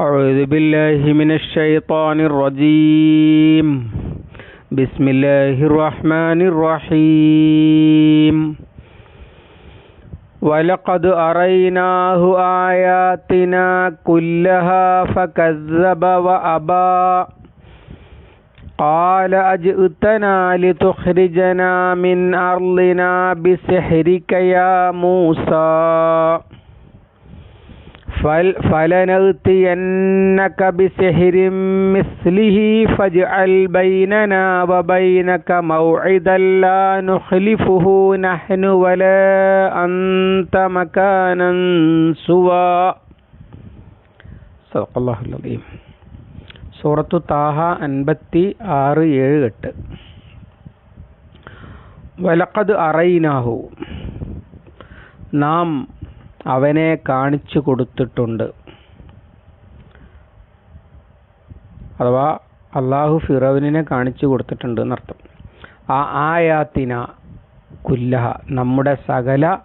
أعوذ بالله من الشيطان الرجيم. بسم الله الرحمن الرحيم. ولقد أريناه آياتنا كلها فكذب وأبى. قال أجئتنا لتخرجنا من أرضنا بسحرك يا موسى. فلنأتينك بسحر مثله فاجعل بيننا وبينك موعدا لا نخلفه نحن ولا أنت مكانا سوى صدق الله العظيم സൂറത്തു താഹ അൻപത്തി ആറ് ഏഴ് എട്ട് വലക്കത് അറയിനാഹു നാം അവനെ കാണിച്ചു കൊടുത്തിട്ടുണ്ട്. അഥവാ അള്ളാഹു ഫിറോവിനെ കാണിച്ചു കൊടുത്തിട്ടുണ്ട് എന്നർത്ഥം. ആ ആയാത്തിന കുല്ലഹ നമ്മുടെ സകല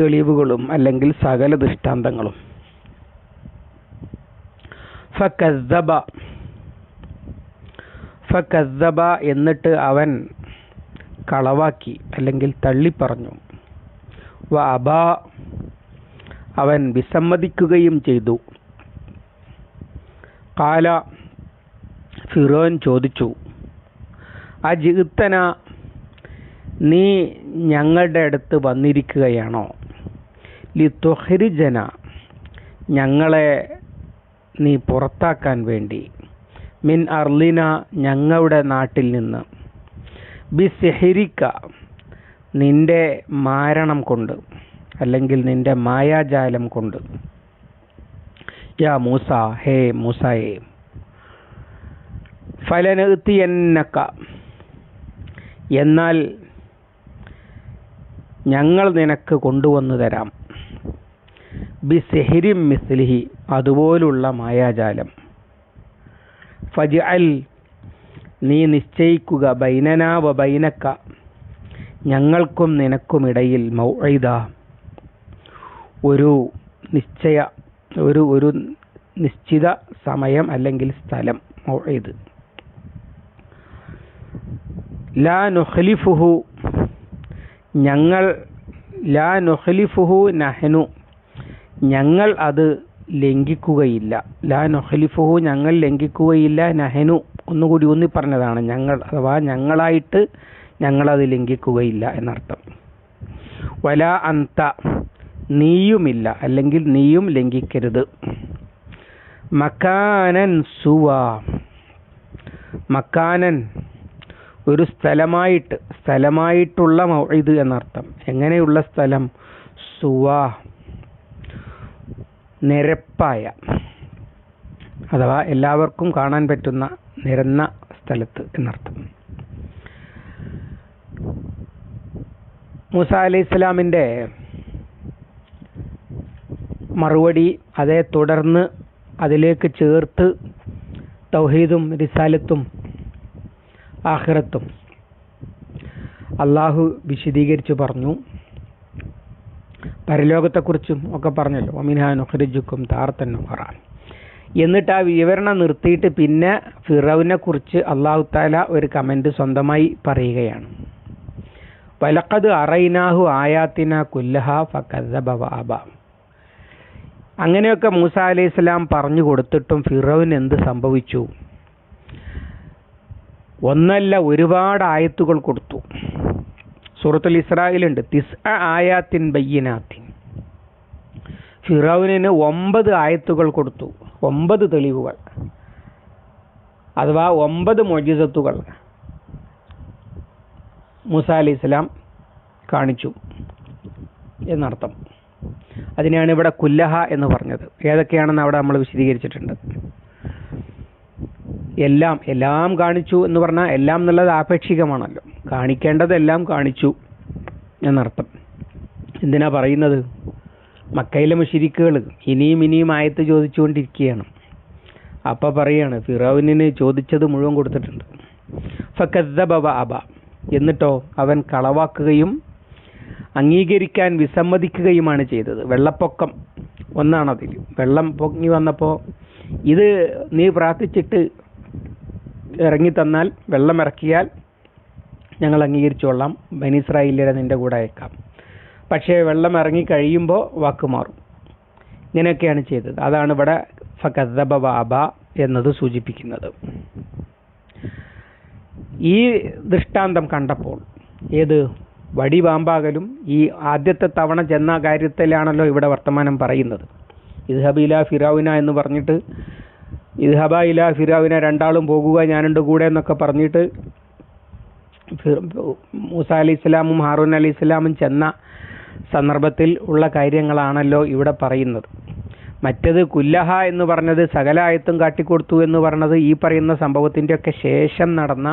തെളിവുകളും അല്ലെങ്കിൽ സകല ദൃഷ്ടാന്തങ്ങളും. ഫക്കസ്സബ ഫക്കസ്സബ എന്നിട്ട് അവൻ കളവാക്കി അല്ലെങ്കിൽ തള്ളിപ്പറഞ്ഞു. വ അബ അവൻ വിസമ്മതിക്കുകയും ചെയ്തു. കാല ഫിറോൻ ചോദിച്ചു ആ ജിത്തന നീ ഞങ്ങളുടെ അടുത്ത് വന്നിരിക്കുകയാണോ? ലിത്വഹരിജന ഞങ്ങളെ നീ പുറത്താക്കാൻ വേണ്ടി. മിൻ അർലിന ഞങ്ങളുടെ നാട്ടിൽ നിന്ന്. ബി സെഹരിക്ക നിന്റെ മാരണം കൊണ്ട്. അല്ലെങ്കിൽ നിന്റെ മായാജാലം കൊണ്ട്. യാ മൂസ ഹേ മൂസയെ ഫലനെത്തിയെന്നക്ക എന്നാൽ ഞങ്ങൾ നിനക്ക് കൊണ്ടുവന്നു തരാം. ബി സെഹിരിം മിസ്ലിഹി അതുപോലുള്ള മായാജാലം. ഫജ് അൽ നീ നിശ്ചയിക്കുക ബൈനനാവ ബൈനക്ക. ഞങ്ങൾക്കും നിനക്കുമിടയിൽ മൗഇദ. ഒരു നിശ്ചയ ഒരു ഒരു നിശ്ചിത സമയം അല്ലെങ്കിൽ സ്ഥലം മൗഇദ്. ലാ നുഖ്ലിഫുഹു ഞങ്ങൾ ലാ നുഖ്ലിഫുഹു നഹ്നു ഞങ്ങൾ അത് ലംഘിക്കുകയില്ല. ലാ നുഖ്ലിഫുഹു ഞങ്ങൾ ലംഘിക്കുകയില്ല നഹനു ഒന്നുകൂടി ഊന്നി പറഞ്ഞതാണ് ഞങ്ങൾ അഥവാ ഞങ്ങളായിട്ട് ഞങ്ങളത് ലംഘിക്കുകയില്ല എന്നർത്ഥം. വലാ അന്ത നീയുമില്ല അല്ലെങ്കിൽ നീയും ലംഘിക്കരുത്. മക്കാനൻ സുവ. മക്കാനൻ ഒരു സ്ഥലമായിട്ട് സ്ഥലമായിട്ടുള്ള ഇത് എന്നർത്ഥം. എങ്ങനെയുള്ള സ്ഥലം? സുവ. നിരപ്പായ അഥവാ എല്ലാവർക്കും കാണാൻ പറ്റുന്ന നിരന്ന സ്ഥലത്ത് എന്നർത്ഥം. മൂസ അലൈഹി ഇസ്ലാമിന്റെ മറുപടി അതേ തുടർന്ന് അതിലേക്ക് ചേർത്ത് തൗഹീദും റിസാലത്തും ആഹ്റത്തും അള്ളാഹു വിശദീകരിച്ചു പറഞ്ഞു. പരലോകത്തെക്കുറിച്ചും ഒക്കെ പറഞ്ഞല്ലോ. ഒമിനാനുഹരിജുക്കും താർത്തന്നുഹറ എന്നിട്ട് ആ വിവരണം നിർത്തിയിട്ട് പിന്നെ ഫിറവിനെ കുറിച്ച് അള്ളാഹു താല ഒരു കമന്റ് സ്വന്തമായി പറയുകയാണ്. വലക്കത് അറൈനാഹു ആയാത്തിന കുല്ലഹ ഫക്കബ അങ്ങനെയൊക്കെ മൂസ അലൈഹി സ്വലാം പറഞ്ഞു കൊടുത്തിട്ടും ഫിറോവിന് എന്ത് സംഭവിച്ചു? ഒന്നല്ല ഒരുപാട് ആയത്തുകൾ കൊടുത്തു. സൂറത്തുൽ ഇസ്രായേലുണ്ട് തിസ് ആയാത്തിൻ ബയ്യനാത്തിൻ. ഫിറോവിന് ഒമ്പത് ആയത്തുകൾ കൊടുത്തു. ഒമ്പത് തെളിവുകൾ. അഥവാ ഒമ്പത് മൊജിസത്തുകൾ മൂസ അലി ഇസ്ലാം കാണിച്ചു. എന്നർത്ഥം. അതിനെയാണ് ഇവിടെ കുല്ലഹ എന്ന് പറഞ്ഞത്. ഏതൊക്കെയാണെന്ന് അവിടെ നമ്മൾ വിശദീകരിച്ചിട്ടുണ്ട്. എല്ലാം എല്ലാം കാണിച്ചു എന്ന് പറഞ്ഞാൽ എല്ലാം എന്നുള്ളത് ആപേക്ഷികമാണല്ലോ. കാണിക്കേണ്ടതെല്ലാം കാണിച്ചു എന്നർത്ഥം. എന്തിനാ പറയുന്നത്? മക്കയിലെ മുഷിരിക്കുകൾ ഇനിയും ഇനിയും ആയത്ത് ചോദിച്ചുകൊണ്ടിരിക്കുകയാണ്. അപ്പ പറയാണ് ഫിറോവിന് ചോദിച്ചത് മുഴുവൻ കൊടുത്തിട്ടുണ്ട്. ഫക്കദ്ദബ അബ. എന്നിട്ടോ അവൻ കളവാക്കുകയും അംഗീകരിക്കാൻ വിസമ്മതിക്കുകയുമാണ് ചെയ്തത്. വെള്ളപ്പൊക്കം ഒന്നാണതിൽ. വെള്ളം പൊങ്ങി വന്നപ്പോൾ ഇത് നീ പ്രാർത്ഥിച്ചിട്ട് ഇറങ്ങി തന്നാൽ വെള്ളം ഇറക്കിയാൽ ഞങ്ങൾ അംഗീകരിച്ചോളാം ബനിസ്രായില്ലരെ നിന്റെ കൂടെ അയക്കാം. പക്ഷേ വെള്ളം ഇറങ്ങി കഴിയുമ്പോൾ വാക്ക് മാറും. ഇങ്ങനെയൊക്കെയാണ് ചെയ്തത്. അതാണ് ഇവിടെ ഫക്കദ്ദബ ബാബ എന്നത് സൂചിപ്പിക്കുന്നത്. ഈ ദൃഷ്ടാന്തം കണ്ടപ്പോൾ ഏത്? വടി പാമ്പാകലും ഈ ആദ്യത്തെ തവണ ചെന്ന കാര്യത്തിലാണല്ലോ ഇവിടെ വർത്തമാനം പറയുന്നത്. ഇദ്ഹബ ഇല ഫിറാവിന എന്ന് പറഞ്ഞിട്ട് ഇദ്ഹബ ഇല ഫിറാവിന രണ്ടാളും പോകുക ഞാനുണ്ട് കൂടെ എന്നൊക്കെ പറഞ്ഞിട്ട് മൂസ അലി ഇസ്ലാമും ഹാറൂൻ അലി ഇസ്ലാമും ചെന്ന സന്ദർഭത്തിൽ ഉള്ള കാര്യങ്ങളാണല്ലോ ഇവിടെ പറയുന്നത്. മറ്റത് കുല്ലഹ എന്ന് പറഞ്ഞത് സകല ആയത്തും കാട്ടിക്കൊടുത്തു എന്ന് പറഞ്ഞത് ഈ പറയുന്ന സംഭവത്തിന്റെയൊക്കെ ശേഷം നടന്ന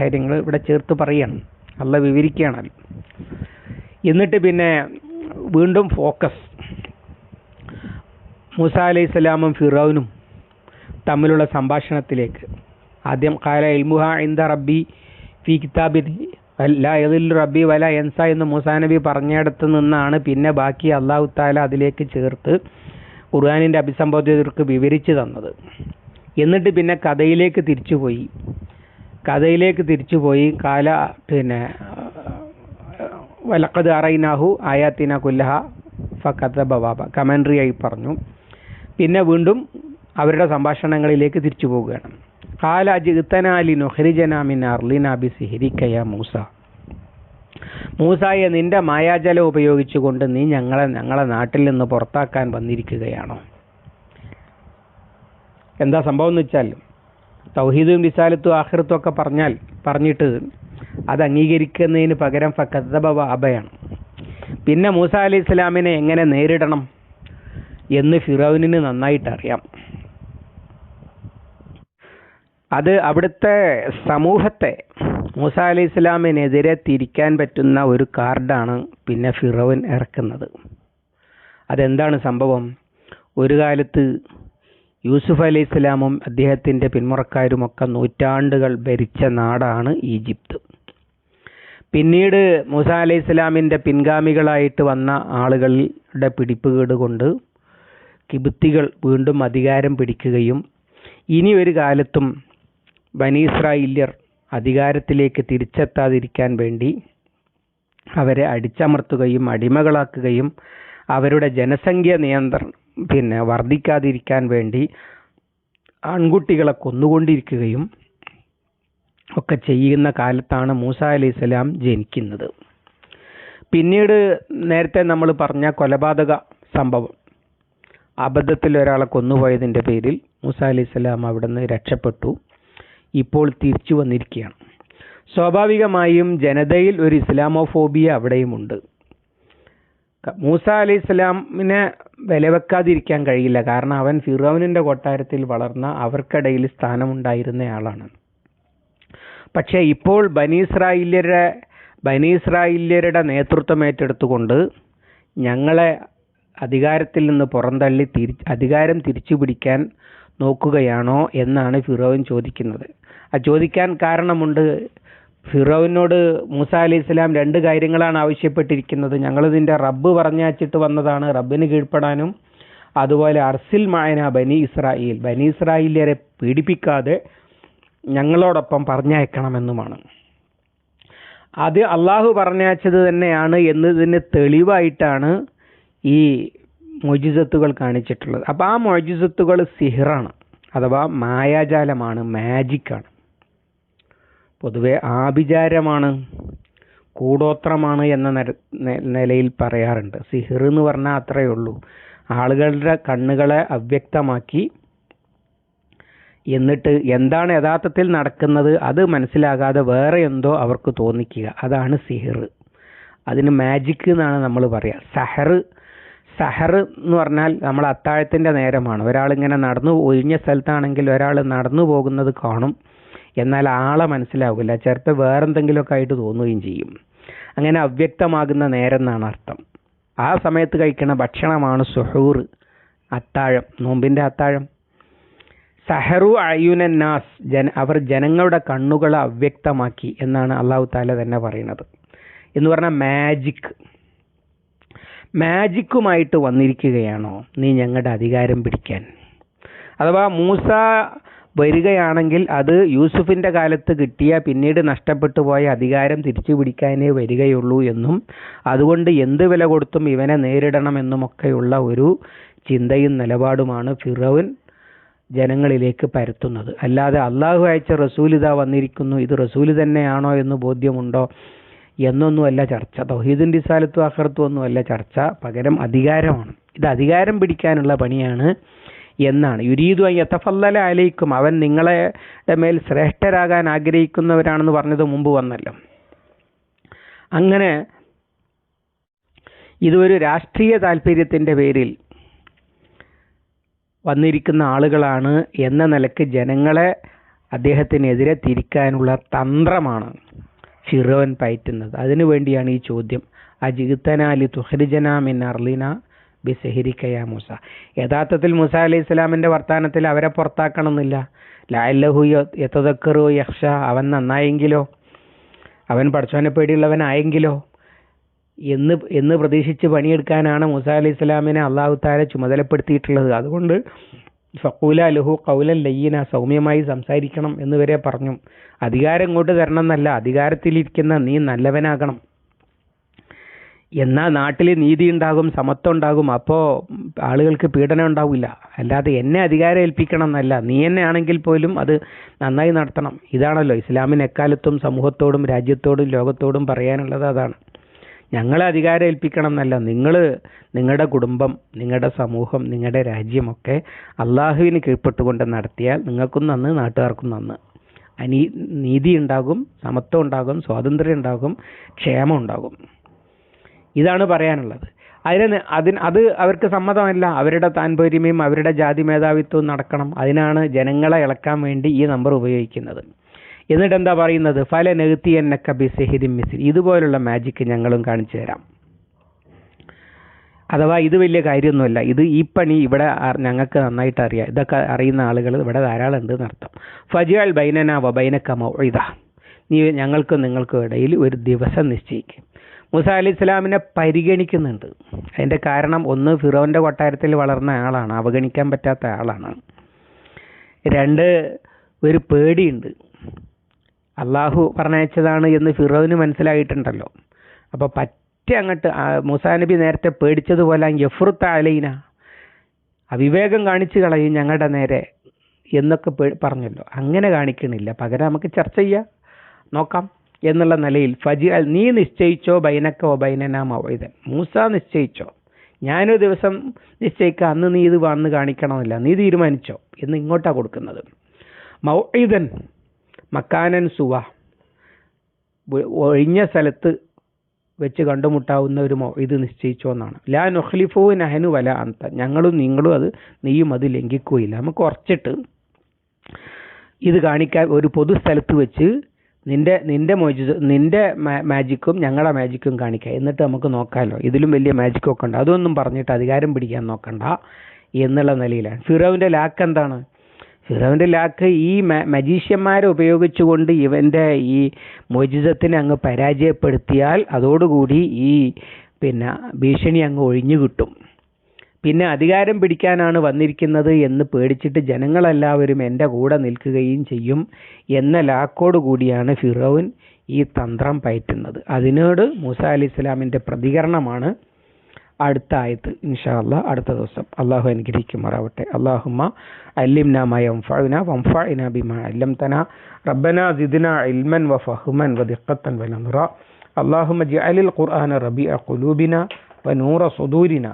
കാര്യങ്ങൾ ഇവിടെ ചേർത്ത് പറയണം അല്ല വിവരിക്കുകയാണ് എന്നിട്ട് പിന്നെ വീണ്ടും ഫോക്കസ് മൂസ അലൈഹി സ്വലാമും ഫിറോനും തമ്മിലുള്ള സംഭാഷണത്തിലേക്ക്. ആദ്യം കാല ഇൽമുഹ ഇന്ദ റബ്ബി ഫി കിതാബിൻ അല്ല ഏതിൽ റബ്ബി വല എൻസ എന്ന് മൂസാ നബി പറഞ്ഞിടത്ത് നിന്നാണ് പിന്നെ ബാക്കി അള്ളാഹു താല അതിലേക്ക് ചേർത്ത് ഖുർആാനിന്റെ അഭിസംബോധകർക്ക് വിവരിച്ചു തന്നത്. എന്നിട്ട് പിന്നെ കഥയിലേക്ക് തിരിച്ചുപോയി. കഥയിലേക്ക് തിരിച്ചുപോയി. കാല പിന്നെ വലക്കത് അറൈനാഹു ആയാത്തിന കുല്ലഹ ഫക്കത്ത ബവാബ കമൻട്രി ആയി പറഞ്ഞു. പിന്നെ വീണ്ടും അവരുടെ സംഭാഷണങ്ങളിലേക്ക് തിരിച്ചു പോവുകയാണ് കാല ജിത്തനാലി നൊഹരിജനാമിൻ അർലിനാബി സിഹിരിക്കയ മൂസ. മൂസായെ നിന്റെ മായാജലം ഉപയോഗിച്ചുകൊണ്ട് നീ ഞങ്ങളെ ഞങ്ങളെ നാട്ടിൽ നിന്ന് പുറത്താക്കാൻ വന്നിരിക്കുകയാണോ? എന്താ സംഭവം എന്ന് വെച്ചാൽ തൗഹീദും വിശാലത്തും ആഹൃത്തും ഒക്കെ പറഞ്ഞാൽ പറഞ്ഞിട്ട് അത് അംഗീകരിക്കുന്നതിന് പകരം ഫക്കദ്ദബ അബയാണ്. പിന്നെ മൂസ അലി ഇസ്ലാമിനെ എങ്ങനെ നേരിടണം എന്ന് ഫിറോവിന് നന്നായിട്ട് അറിയാം. അത് അവിടുത്തെ സമൂഹത്തെ മൂസ അലി ഇസ്ലാമിനെതിരെ തിരിക്കാൻ പറ്റുന്ന ഒരു കാർഡാണ് പിന്നെ ഫിറോവൻ ഇറക്കുന്നത്. അതെന്താണ് സംഭവം? ഒരു കാലത്ത് യൂസുഫ് അലി ഇസ്ലാമും അദ്ദേഹത്തിന്റെ പിന്മുറക്കാരുമൊക്കെ നൂറ്റാണ്ടുകൾ ഭരിച്ച നാടാണ് ഈജിപ്ത്. പിന്നീട് മൂസ അലൈഹി ഇസ്ലാമിന്റെ പിൻഗാമികളായിട്ട് വന്ന ആളുകളുടെ പിടിപ്പുകേട് കൊണ്ട് കിബുത്തികൾ വീണ്ടും അധികാരം പിടിക്കുകയും ഇനി ഒരു കാലത്തും ബനീസ്രായില്യർ അധികാരത്തിലേക്ക് തിരിച്ചെത്താതിരിക്കാൻ വേണ്ടി അവരെ അടിച്ചമർത്തുകയും അടിമകളാക്കുകയും അവരുടെ ജനസംഖ്യ നിയന്ത്രണം പിന്നെ വർദ്ധിക്കാതിരിക്കാൻ വേണ്ടി ആൺകുട്ടികളെ കൊന്നുകൊണ്ടിരിക്കുകയും ഒക്കെ ചെയ്യുന്ന കാലത്താണ് മൂസ അലി സ്വലാം ജനിക്കുന്നത്. പിന്നീട് നേരത്തെ നമ്മൾ പറഞ്ഞ കൊലപാതക സംഭവം. അബദ്ധത്തിൽ ഒരാളെ കൊന്നുപോയതിന്റെ പേരിൽ മൂസ അലി സ്വലാം അവിടെ നിന്ന് രക്ഷപ്പെട്ടു. ഇപ്പോൾ തിരിച്ചു വന്നിരിക്കുകയാണ്. സ്വാഭാവികമായും ജനതയിൽ ഒരു ഇസ്ലാമോഫോബിയ അവിടെയുമുണ്ട്. ക- അലി ഇസ്ലാമിനെ വില വെക്കാതിരിക്കാൻ കഴിയില്ല. കാരണം അവൻ ഫിറോവിനിന്റെ കൊട്ടാരത്തിൽ വളർന്ന അവർക്കിടയിൽ സ്ഥാനമുണ്ടായിരുന്നയാളാണ് പക്ഷേ ഇപ്പോൾ ബനീസ്രായില്യരുടെ ബനീസ്രായില്യരുടെ നേതൃത്വം ഏറ്റെടുത്തുകൊണ്ട് ഞങ്ങളെ അധികാരത്തിൽ നിന്ന് പുറന്തള്ളി തിരി അധികാരം തിരിച്ചു പിടിക്കാൻ നോക്കുകയാണോ എന്നാണ് ഫിറോവിൻ ചോദിക്കുന്നത്. ആ ചോദിക്കാൻ കാരണമുണ്ട് ഫിറോവിനോട് മൂസ അലി ഇസ്ലാം രണ്ട് കാര്യങ്ങളാണ് ആവശ്യപ്പെട്ടിരിക്കുന്നത്. ഞങ്ങൾ ഇതിന്റെ റബ്ബ് പറഞ്ഞയച്ചിട്ട് വന്നതാണ്. റബ്ബിന് കീഴ്പ്പെടാനും അതുപോലെ അർസിൽ മായന ബനി ഇസ്രായേൽ. ബനി ഇസ്രായേലിയരെ പീഡിപ്പിക്കാതെ ഞങ്ങളോടൊപ്പം പറഞ്ഞയക്കണമെന്നുമാണ്. അത് അള്ളാഹു പറഞ്ഞയച്ചത് തന്നെയാണ് എന്നതിന് തെളിവായിട്ടാണ് ഈ മൊജിസത്തുകൾ കാണിച്ചിട്ടുള്ളത്. അപ്പോൾ ആ മൊജിസത്തുകൾ സിഹിറാണ് അഥവാ മായാജാലമാണ് മാജിക്കാണ്. പൊതുവെ ആഭിചാരമാണ് കൂടോത്രമാണ് എന്ന നിലയിൽ പറയാറുണ്ട്. സിഹിർ എന്ന് പറഞ്ഞാൽ അത്രയേ ഉള്ളൂ. ആളുകളുടെ കണ്ണുകളെ അവ്യക്തമാക്കി എന്നിട്ട് എന്താണ് യഥാർത്ഥത്തിൽ നടക്കുന്നത് അത് മനസ്സിലാകാതെ വേറെ എന്തോ അവർക്ക് തോന്നിക്കുക. അതാണ് സിഹിർ. അതിന് മാജിക് എന്നാണ് നമ്മൾ പറയുക സഹർ സഹർ എന്ന് പറഞ്ഞാൽ നമ്മൾ അത്താഴത്തിന്റെ നേരമാണ്. ഒരാളിങ്ങനെ നടന്നു ഒഴിഞ്ഞ സ്ഥലത്താണെങ്കിൽ ഒരാൾ നടന്നു പോകുന്നത് കാണും. എന്നാൽ ആളെ മനസ്സിലാവില്ല. ചിലപ്പോൾ വേറെന്തെങ്കിലുമൊക്കെ ആയിട്ട് തോന്നുകയും ചെയ്യും. അങ്ങനെ അവ്യക്തമാകുന്ന നേരം എന്നാണ് അർത്ഥം. ആ സമയത്ത് കഴിക്കുന്ന ഭക്ഷണമാണ് സുഹൂർ അത്താഴം നോമ്പിന്റെ അത്താഴം. സഹറു അയുനന്നാസ് ജന അവർ ജനങ്ങളുടെ കണ്ണുകളെ അവ്യക്തമാക്കി എന്നാണ് അള്ളാഹു താല തന്നെ പറയുന്നത്. എന്ന് പറഞ്ഞാൽ മാജിക് മാജിക്കുമായിട്ട് വന്നിരിക്കുകയാണോ? നീ ഞങ്ങളുടെ അധികാരം പിടിക്കാൻ. അഥവാ മൂസ വരികയാണെങ്കിൽ അത് യൂസുഫിന്റെ കാലത്ത് കിട്ടിയ പിന്നീട് നഷ്ടപ്പെട്ടു പോയ അധികാരം തിരിച്ചു പിടിക്കാനേ വരികയുള്ളൂ എന്നും അതുകൊണ്ട് എന്ത് വില കൊടുത്തും ഇവനെ നേരിടണമെന്നുമൊക്കെയുള്ള ഒരു ചിന്തയും നിലപാടുമാണ് ഫിറോൻ ജനങ്ങളിലേക്ക് പരത്തുന്നത്. അല്ലാതെ അള്ളാഹു അയച്ച റസൂലിത വന്നിരിക്കുന്നു ഇത് റസൂൽ തന്നെയാണോ എന്ന് ബോധ്യമുണ്ടോ എന്നൊന്നുമല്ല ചർച്ച. തൗഹീദിൻ റിസാലത്തും അഹർത്തും ഒന്നുമല്ല ചർച്ച. പകരം അധികാരമാണ്. ഇത് അധികാരം പിടിക്കാനുള്ള പണിയാണ് എന്നാണ്. യുരീദു യത്തഫല്ലല അലയിക്കും അവൻ നിങ്ങളുടെ മേൽ ശ്രേഷ്ഠരാകാൻ ആഗ്രഹിക്കുന്നവരാണെന്ന് പറഞ്ഞത് മുമ്പ് വന്നല്ലോ. അങ്ങനെ ഇതൊരു രാഷ്ട്രീയ താല്പര്യത്തിന്റെ പേരിൽ വന്നിരിക്കുന്ന ആളുകളാണ് എന്ന നിലയ്ക്ക് ജനങ്ങളെ അദ്ദേഹത്തിനെതിരെ തിരിക്കാനുള്ള തന്ത്രമാണ് ഫിറോൻ പയറ്റുന്നത്. അതിനു വേണ്ടിയാണ് ഈ ചോദ്യം. അജിത്തനാലി തുഹരിജന മിൻ അർലിന ബി സെഹിരിക്കയ മൂസ. യഥാർത്ഥത്തിൽ മൂസ അലൈഹി ഇസ്ലാമിന്റെ വർത്താനത്തിൽ അവരെ പുറത്താക്കണമെന്നില്ല. ലായല്ലഹു യത്തതക്കറു യക്ഷ അവൻ നന്നായെങ്കിലോ? അവൻ പഠിച്ചവനെ പേടിയുള്ളവനായെങ്കിലോ? എന്ന് എന്ന് പ്രതീക്ഷിച്ച് പണിയെടുക്കാനാണ് മൂസ അലൈഹി ഇസ്ലാമിനെ അള്ളാഹു താല ചുമതലപ്പെടുത്തിയിട്ടുള്ളത്. അതുകൊണ്ട് ഫക്കൂല ലഹു കൗലൻ ലയ്യന സൗമ്യമായി സംസാരിക്കണം എന്ന് വരെ പറഞ്ഞു. അധികാരം ഇങ്ങോട്ട് തരണം എന്നല്ല അധികാരത്തിലിരിക്കുന്ന നീ നല്ലവനാകണം. എന്നാൽ നാട്ടിൽ നീതി ഉണ്ടാകും സമത്വം ഉണ്ടാകും. അപ്പോൾ ആളുകൾക്ക് പീഡനം ഉണ്ടാവില്ല. അല്ലാതെ എന്നെ അധികാരം ഏൽപ്പിക്കണം എന്നല്ല. നീ എന്നെ ആണെങ്കിൽ പോലും അത് നന്നായി നടത്തണം. ഇതാണല്ലോ ഇസ്ലാമിന് എക്കാലത്തും സമൂഹത്തോടും രാജ്യത്തോടും ലോകത്തോടും പറയാനുള്ളത് അതാണ്. ഞങ്ങളെ അധികാരം ഏൽപ്പിക്കണം എന്നല്ല. നിങ്ങൾ നിങ്ങളുടെ കുടുംബം നിങ്ങളുടെ സമൂഹം നിങ്ങളുടെ രാജ്യമൊക്കെ അള്ളാഹുവിന് കീഴ്പ്പെട്ടുകൊണ്ട് നടത്തിയാൽ നിങ്ങൾക്കും നന്ന് നാട്ടുകാർക്കും നന്ന്. അനീ നീതി ഉണ്ടാകും സമത്വം ഉണ്ടാകും സ്വാതന്ത്ര്യം ഉണ്ടാകും ക്ഷേമം ഉണ്ടാകും. ഇതാണ് പറയാനുള്ളത്. അതിന് അതിന് അത് അവർക്ക് സമ്മതമല്ല. അവരുടെ താൻപര്യമയും അവരുടെ ജാതി മേധാവിത്വവും നടക്കണം. അതിനാണ് ജനങ്ങളെ ഇളക്കാൻ വേണ്ടി ഈ നമ്പർ ഉപയോഗിക്കുന്നത്. എന്നിട്ട് എന്താ പറയുന്നത്? ഫല നെഗത്തി എന്ന കബി സെഹിദിൻ മിസിൽ ഇതുപോലുള്ള മാജിക്ക് ഞങ്ങളും കാണിച്ചു തരാം. അഥവാ ഇത് വലിയ കാര്യമൊന്നുമല്ല. ഇത് ഈ പണി ഇവിടെ ഞങ്ങൾക്ക് നന്നായിട്ട് അറിയാം. ഇതൊക്കെ അറിയുന്ന ആളുകൾ ഇവിടെ ധാരാളം ഉണ്ട് എന്നർത്ഥം ഫജിയാൽ ബൈനന വ ബൈനക്ക ഇതാ നീ ഞങ്ങൾക്കും നിങ്ങൾക്കും ഇടയിൽ ഒരു ദിവസം നിശ്ചയിക്കും. മൂസ അലി ഇസ്ലാമിനെ പരിഗണിക്കുന്നുണ്ട്. അതിന്റെ കാരണം ഒന്ന് ഫിറോന്റെ കൊട്ടാരത്തിൽ വളർന്ന ആളാണ് അവഗണിക്കാൻ പറ്റാത്ത ആളാണ്. രണ്ട് ഒരു പേടിയുണ്ട്. അള്ളാഹു പറഞ്ഞയച്ചതാണ് എന്ന് ഫിറോവിന് മനസ്സിലായിട്ടുണ്ടല്ലോ. അപ്പോൾ പറ്റ അങ്ങോട്ട് മൂസാ നബി നേരത്തെ പേടിച്ചതുപോലെ യഫ്രുത്ത അലൈന അവിവേകം കാണിച്ചു കളയും ഞങ്ങളുടെ നേരെ എന്നൊക്കെ പറഞ്ഞല്ലോ. അങ്ങനെ കാണിക്കണില്ല. പകരം നമുക്ക് ചർച്ച ചെയ്യാം. നോക്കാം. എന്നുള്ള നിലയിൽ ഫജി നീ നിശ്ചയിച്ചോ ബൈനക്കോ ബൈനനാമോ ഇത് മൂസ നിശ്ചയിച്ചോ. ഞാനൊരു ദിവസം നിശ്ചയിക്കുക അന്ന് നീ ഇത് വന്ന് കാണിക്കണമെന്നില്ല. നീ തീരുമാനിച്ചോ എന്ന് ഇങ്ങോട്ടാ കൊടുക്കുന്നത്. മൗഇദൻ മക്കാനൻ സുവ. ഒഴിഞ്ഞ സ്ഥലത്ത് വെച്ച് കണ്ടുമുട്ടാവുന്ന ഒരു ഇത് നിശ്ചയിച്ചോ എന്നാണ്. ലാ നൊഹ്ലിഫു നഹനു വല അന്ത ഞങ്ങളും നിങ്ങളും അത് നീയും അത് ലംഘിക്കുകയില്ല. നമുക്ക് കുറച്ചിട്ട് ഇത് കാണിക്കാൻ ഒരു പൊതു സ്ഥലത്ത് വെച്ച് നിന്റെ നിന്റെ മോജി നിന്റെ മാജിക്കും ഞങ്ങളുടെ മാജിക്കും കാണിക്കാം. എന്നിട്ട് നമുക്ക് നോക്കാമല്ലോ ഇതിലും വലിയ മാജിക്കൊക്കെ ഉണ്ട്. അതൊന്നും പറഞ്ഞിട്ട് അധികാരം പിടിക്കാൻ നോക്കണ്ട എന്നുള്ള നിലയിലാണ്. ഫിറോവിന്റെ ലാക്ക് എന്താണ്? ഫിറോവിന്റെ ലാക്ക് ഈ മജീഷ്യന്മാരെ ഉപയോഗിച്ചുകൊണ്ട് ഇവന്റെ ഈ മോചിതത്തിനെ അങ്ങ് പരാജയപ്പെടുത്തിയാൽ അതോടുകൂടി ഈ പിന്നെ ഭീഷണി അങ്ങ് ഒഴിഞ്ഞു കിട്ടും. പിന്നെ അധികാരം പിടിക്കാനാണ് വന്നിരിക്കുന്നത് എന്ന് പേടിച്ചിട്ട് ജനങ്ങളെല്ലാവരും എൻ്റെ കൂടെ നിൽക്കുകയും ചെയ്യും എന്ന ലാക്കോട് കൂടിയാണ് ഫിറോൻ ഈ തന്ത്രം പയറ്റുന്നത് അതിനോട് മൂസ അലി ഇസ്ലാമിൻ്റെ പ്രതികരണമാണ് അടുത്ത ആയത്ത് ഇൻഷാ അല്ലാ അടുത്ത ദിവസം അള്ളാഹു അനുഗ്രഹിക്കുമാറാവട്ടെ അള്ളാഹുമ്മ അല്ലിംന മയംഫഅന വംഫഅന ബിമാ അല്ലംതന റബ്ബന സിദ്ന ഇൽമൻ വഫഹ്മൻ വദിഖത്തൻ വനറ اللهم اجعل القرآن ربيع قلوبنا ونور صدورنا